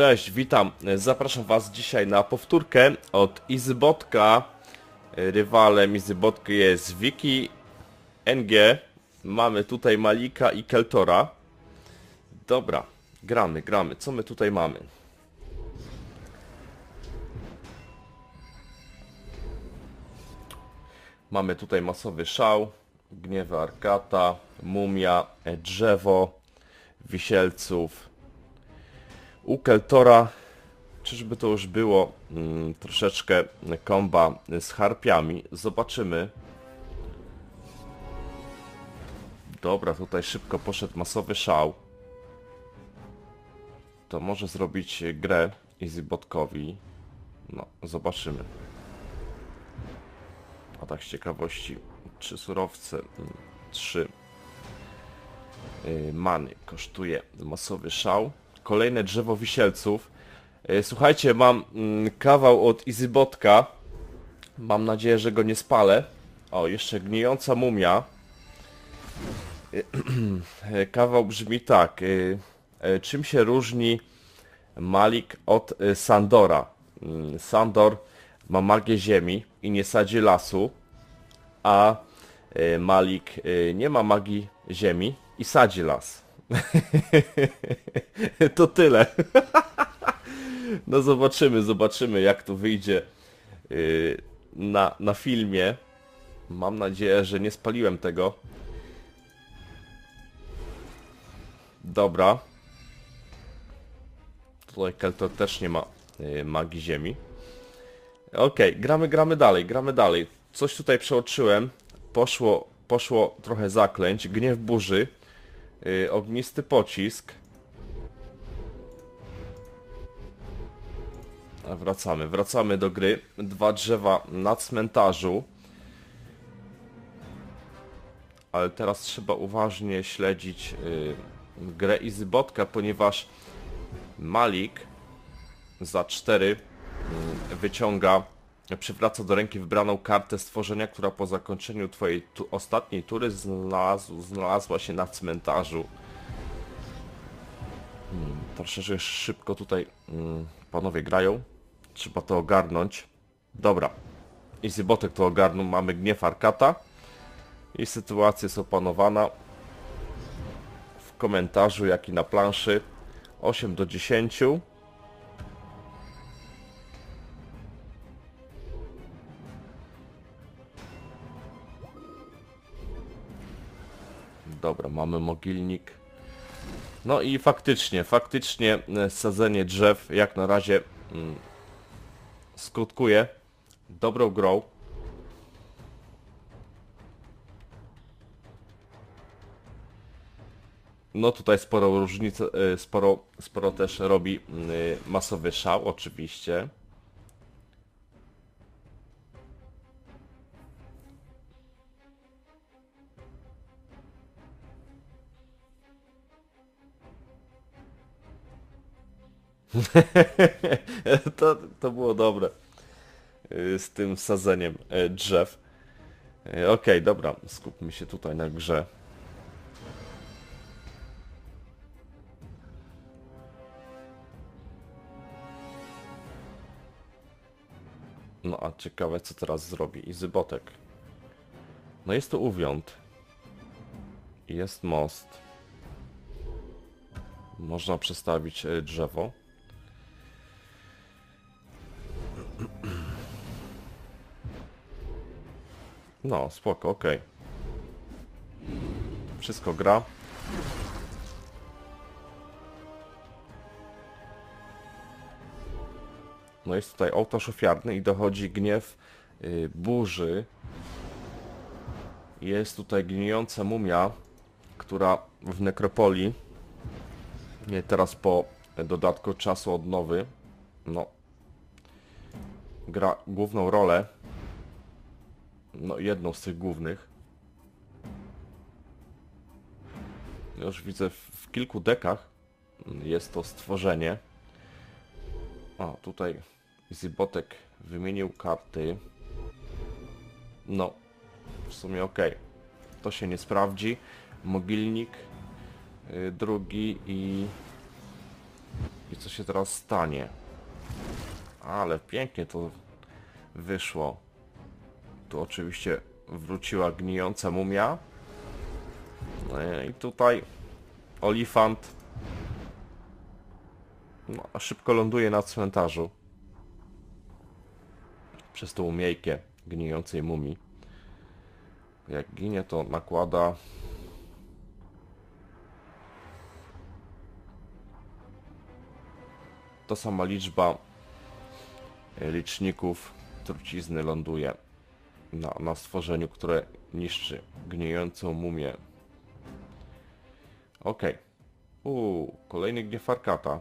Cześć, witam. Zapraszam Was dzisiaj na powtórkę od Izybotka. Rywalem Izybotki jest Wiki NG. Mamy tutaj Malika i Keltora. Dobra, gramy, gramy. Co my tutaj mamy? Mamy tutaj masowy szał, gniewy Arkata, mumia, drzewo, wisielców. U Keltora, czyżby to już było mm, troszeczkę komba z harpiami? Zobaczymy. Dobra, tutaj szybko poszedł masowy szał. To może zrobić grę EasyBotkowi. No, zobaczymy. A tak z ciekawości, trzy surowce, mm, trzy y, many kosztuje masowy szał. Kolejne drzewo wisielców. Y, Słuchajcie, mam mm, kawał od Izybotka. Mam nadzieję, że go nie spalę. O, jeszcze gnijąca mumia. Y, Kawał brzmi tak. Czym się różni Malik od Sandora? Mm, Sandor ma magię ziemi i nie sadzi lasu, a Malik nie ma magii ziemi i sadzi las. to tyle. no zobaczymy, zobaczymy jak to wyjdzie y, na, na filmie. Mam nadzieję, że nie spaliłem tego. Dobra. Tutaj Keltor też nie ma y, magii ziemi. Okej, gramy, gramy dalej, gramy dalej. Coś tutaj przeoczyłem. Poszło, poszło trochę zaklęć. Gniew burzy. Yy, ognisty pocisk. Wracamy, wracamy do gry. Dwa drzewa na cmentarzu. Ale teraz trzeba uważnie śledzić yy, grę Izybotka, ponieważ Malik za 4 wyciąga, przywraca do ręki wybraną kartę stworzenia, która po zakończeniu twojej tu ostatniej tury znalazł, znalazła się na cmentarzu. Hmm, troszeczkę szybko tutaj mm, panowie grają. Trzeba to ogarnąć. Dobra. Easy Botek to ogarnął. Mamy gniew Arkata. I sytuacja jest opanowana. W komentarzu, jak i na planszy. 8 do 10. Dobra, mamy mogilnik. No i faktycznie, faktycznie e, sadzenie drzew jak na razie mm, skutkuje dobrą grą. No tutaj sporo różnic, e, sporo, sporo też robi mm, masowy szał oczywiście. to, to było dobre. Y, Z tym sadzeniem e, drzew. E, Okej, dobra, skupmy się tutaj na grze. No a ciekawe co teraz zrobi Izybotek. No jest to uwiąd. Jest most. Można przestawić drzewo. No, spoko, okej. Wszystko gra. No jest tutaj ołtarz ofiarny i dochodzi gniew y, burzy. Jest tutaj gnijąca mumia, która w nekropolii nie teraz po dodatku czasu odnowy no gra główną rolę no jedną z tych głównych. Już widzę w, kilku dekach jest to stworzenie. O tutaj Zibotek wymienił karty. No w sumie ok to się nie sprawdzi. Mogilnik y, drugi i I co się teraz stanie? Ale pięknie to wyszło. Tu oczywiście wróciła gnijąca mumia. No i tutaj olifant no, szybko ląduje na cmentarzu. Przez tą umiejkę gnijącej mumii. Jak ginie to nakłada ta sama liczba liczników trucizny ląduje na, na stworzeniu, które niszczy gniejącą mumię. Okej. Okay. Uuu, kolejny gniew Arkata.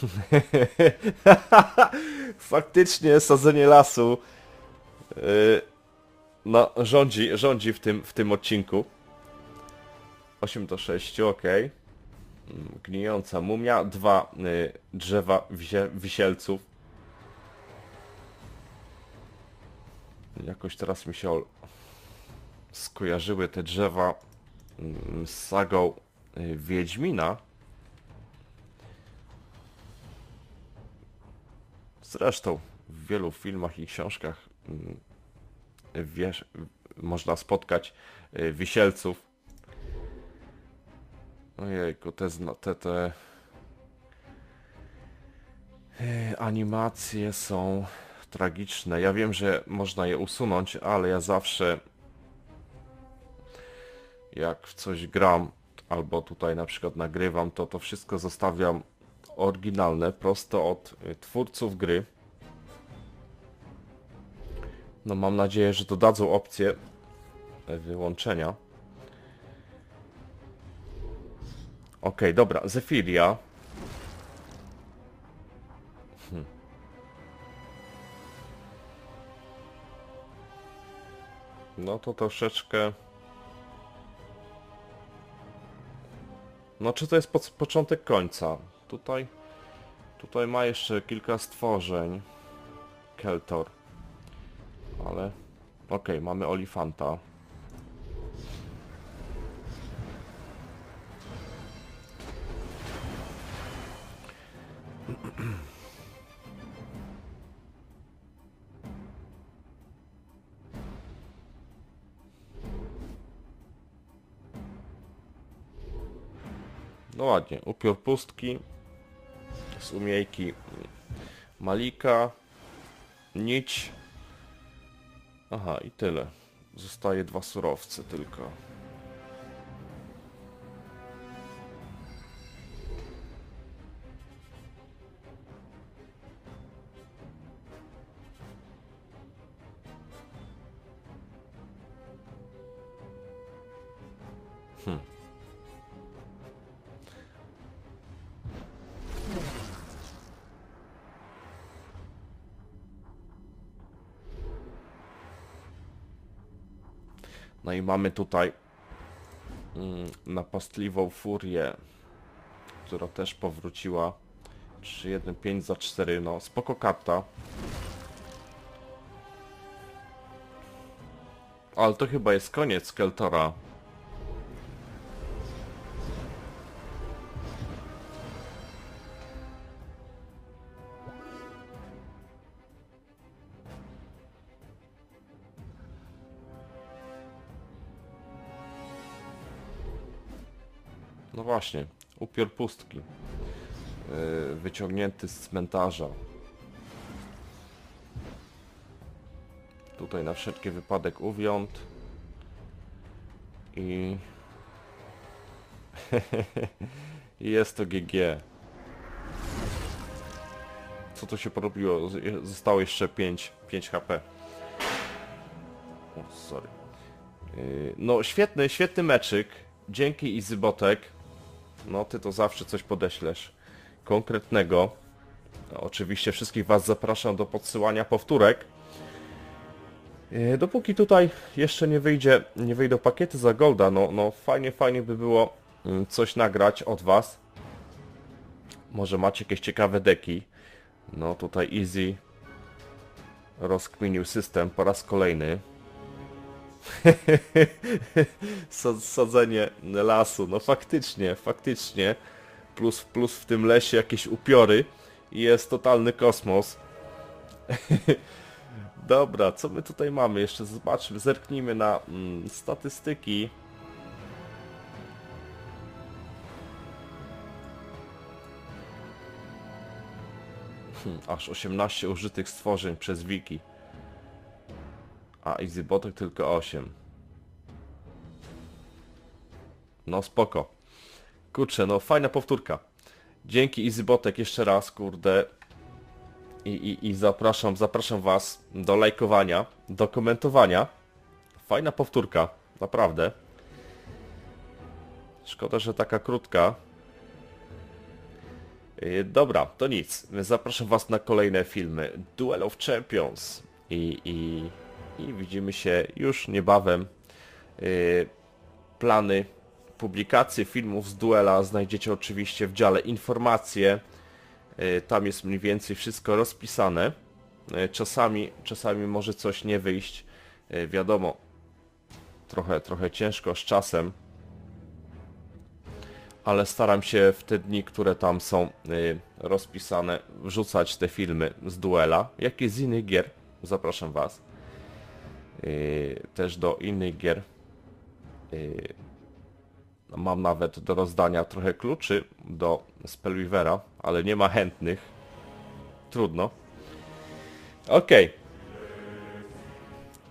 Faktycznie sadzenie lasu yy, no, rządzi, rządzi w tym, w tym odcinku. 8 do 6, ok. Gnijąca mumia, dwa y, drzewa wisie, wisielców. Jakoś teraz mi się skojarzyły te drzewa y, z sagą y, Wiedźmina. Zresztą w wielu filmach i książkach y, wiesz, można spotkać y, wisielców Ojejku, te, te, te e, animacje są tragiczne. Ja wiem, że można je usunąć, ale ja zawsze jak w coś gram albo tutaj na przykład nagrywam, to to wszystko zostawiam oryginalne, prosto od e, twórców gry. No mam nadzieję, że dodadzą opcję e, wyłączenia. Okej, dobra, Zephyria. Hm. No to troszeczkę... No czy to jest początek końca? Tutaj... Tutaj ma jeszcze kilka stworzeń. Keltor. Ale... Okej, okay, mamy Olifanta. No ładnie, upiór pustki z umiejki Malika, nić. Aha, i tyle. Zostaje dwa surowce tylko. No i mamy tutaj mm, napastliwą furię, która też powróciła. 3-1-5 za 4, no spoko karta. Ale to chyba jest koniec Keltora. No właśnie, upiór pustki. Yy, wyciągnięty z cmentarza. Tutaj na wszelki wypadek uwiąd. I... I jest to GG. Co tu się porobiło? Zostało jeszcze 5, 5 HP. O, sorry. Yy, no świetny, świetny meczyk. Dzięki Izybotek. No ty to zawsze coś podeślesz konkretnego. No, oczywiście wszystkich Was zapraszam do podsyłania powtórek. E, dopóki tutaj jeszcze nie wyjdzie, nie wyjdą pakiety za Golda, no, no fajnie, fajnie by było mm, coś nagrać od Was. Może macie jakieś ciekawe deki. No tutaj Easy rozkminił system po raz kolejny. Sa- Sadzenie lasu, no faktycznie, faktycznie. Plus, plus w tym lesie jakieś upiory i jest totalny kosmos. Dobra, co my tutaj mamy? Jeszcze zobaczmy, zerknijmy na mm, statystyki. Hmm, aż 18 użytych stworzeń przez wiki. A EasyBotek tylko 8. No spoko. Kurczę, no fajna powtórka. Dzięki EasyBotek jeszcze raz, kurde. I, i, I zapraszam, zapraszam was do lajkowania, do komentowania. Fajna powtórka, naprawdę. Szkoda, że taka krótka. Yy, Dobra, to nic. Zapraszam Was na kolejne filmy Duel of Champions i, i, i widzimy się już niebawem. Yy, Plany publikacji filmów z duela znajdziecie oczywiście w dziale informacje. Yy, Tam jest mniej więcej wszystko rozpisane. Yy, Czasami, czasami może coś nie wyjść. Wiadomo, trochę, trochę ciężko z czasem ale staram się w te dni, które tam są y, rozpisane, wrzucać te filmy z duela, jak i z innych gier. Zapraszam Was. Y, też do innych gier. Y, mam nawet do rozdania trochę kluczy do Spellweavera, ale nie ma chętnych. Trudno. Okej.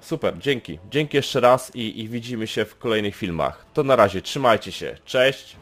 Super, dzięki. Dzięki jeszcze raz i, i widzimy się w kolejnych filmach. To na razie, trzymajcie się. Cześć!